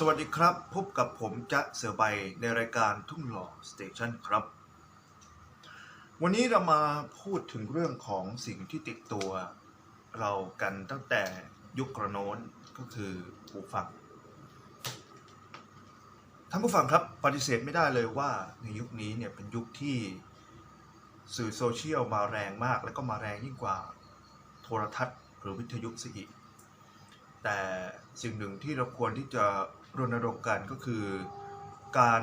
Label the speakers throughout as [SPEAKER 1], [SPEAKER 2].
[SPEAKER 1] สวัสดีครับ พบกับผมจะเสือใบในรายการทุ่งหล่อสเตชันครับ วันนี้เรามาพูดถึงเรื่องของสิ่งที่ติดตัว เรากันตั้งแต่ยุคกระโน้นก็คือหูฟังท่านผู้ฟังครับปฏิเสธไม่ได้เลยว่าในยุคนี้เนี่ยเป็นยุคที่สื่อโซเชียลมาแรงมาก และก็มาแรงยิ่งกว่าโทรทัศน์ หรือวิทยุซะอีกแต่สิ่งหนึ่งที่เราควรที่จะ รณรงค์กันก็คือ การ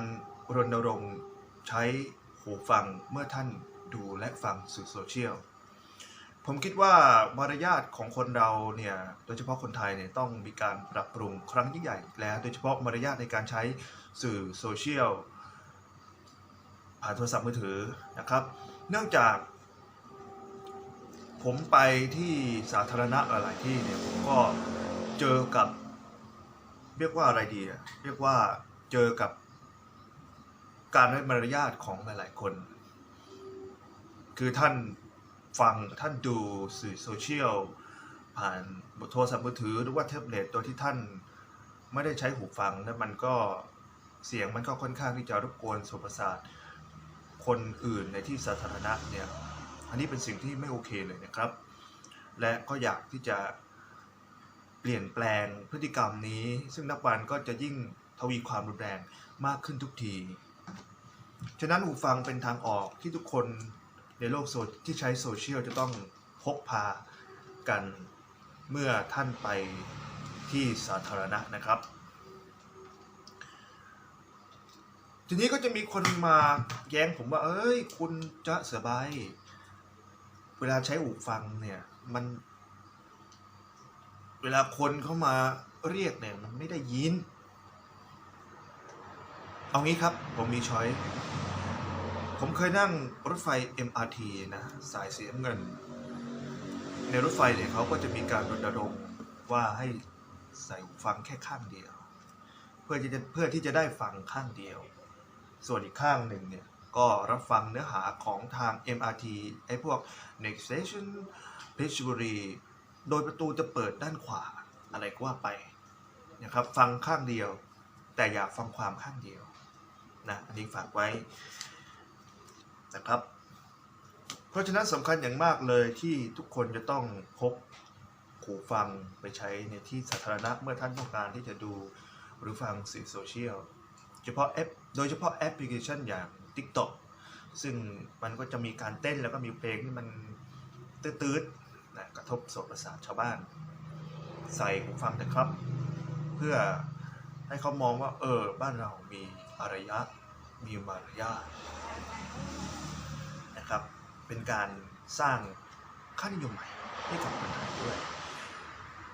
[SPEAKER 1] รณรงค์ใช้หูฟังเมื่อท่านดูและฟังสื่อโซเชียลผมคิดว่ามารยาทของคนเราเนี่ยโดยเฉพาะคนไทยเนี่ยต้องมีการปรับปรุงครั้งยิ่งใหญ่แล้วโดยเฉพาะมารยาทในการใช้สื่อโซเชียลผ่านโทรศัพท์มือถือนะครับ เนื่องจากผมไปที่สาธารณะหลายที่เนี่ยผมก็เจอกับ เรียกว่าอะไรดีอะเรียกว่าเจอกับการไร้มารยาทของหลาย ๆ คน คือท่านฟังท่านดูสื่อโซเชียลผ่านโทรศัพท์มือถือหรือว่าแท็บเล็ตโดยที่ท่านไม่ได้ใช้หูฟังแล้วมันก็เสียงมันก็ค่อนข้างที่จะรบกวนสตประสาทคนอื่นในที่สาธารณะเนี่ย อันนี้เป็นสิ่งที่ไม่โอเคเลยนะครับ และก็อยากที่จะ เปลี่ยนแปลงพฤติกรรมนี้ ซึ่งนับวันก็จะยิ่งทวีความรุนแรงมากขึ้นทุกที ฉะนั้นหูฟังเป็นทางออกที่ทุกคนในโลกโซที่ใช้โซเชียลจะต้องพกพากันเมื่อท่านไปที่สาธารณะนะครับ ทีนี้ก็จะมีคนมาแย้งผมว่า เอ้ย คุณจะเสือใบเวลาใช้หูฟังเนี่ย มัน เวลาคนเข้ามาเรียกเนี่ยมันไม่ได้ยิน เอางี้ครับ ผมมีช้อย ผมเคยนั่งรถไฟ MRT นะ สายสีน้ำเงิน ในรถไฟเนี่ยเขาก็จะมีการรณรงค์ว่าให้ใส่หูฟังแค่ข้างเดียว เพื่อที่จะเพื่อที่จะได้ฟังข้างเดียว ส่วนอีกข้างหนึ่งเนี่ยก็รับฟังเนื้อหาของทาง MRT ไอ้พวก next station เพชรบุรี โดยประตูจะเปิดด้านขวาอะไรก็ว่าไปนะครับ ฟังข้างเดียว แต่อย่าฟังความข้างเดียวนะอันนี้ฝากไว้นะครับ เพราะฉะนั้นสำคัญอย่างมากเลยที่ทุกคนจะต้องพกหูฟังไปใช้ในที่สาธารณะเมื่อท่านต้องการที่จะดูหรือฟังสื่อโซเชียลเฉพาะแอปโดยเฉพาะแอปพลิเคชันอย่าง TikTok ซึ่งมันก็จะมีการเต้นแล้วก็มีเพลงที่มันตืดๆ นะกระทบโสตประสาทชาวบ้าน ใส่หูฟังนะครับ เพื่อให้เขามองว่า เออ บ้านเรามีอารยะ มีมารยาทนะครับ เป็นการสร้างค่านิยมใหม่ให้กับคนไทยด้วย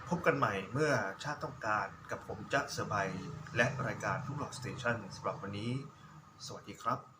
[SPEAKER 1] พบกันใหม่เมื่อชาติต้องการกับผมจะเสือใบและรายการทุกหลอดสเตชันสำหรับวันนี้ สวัสดีครับ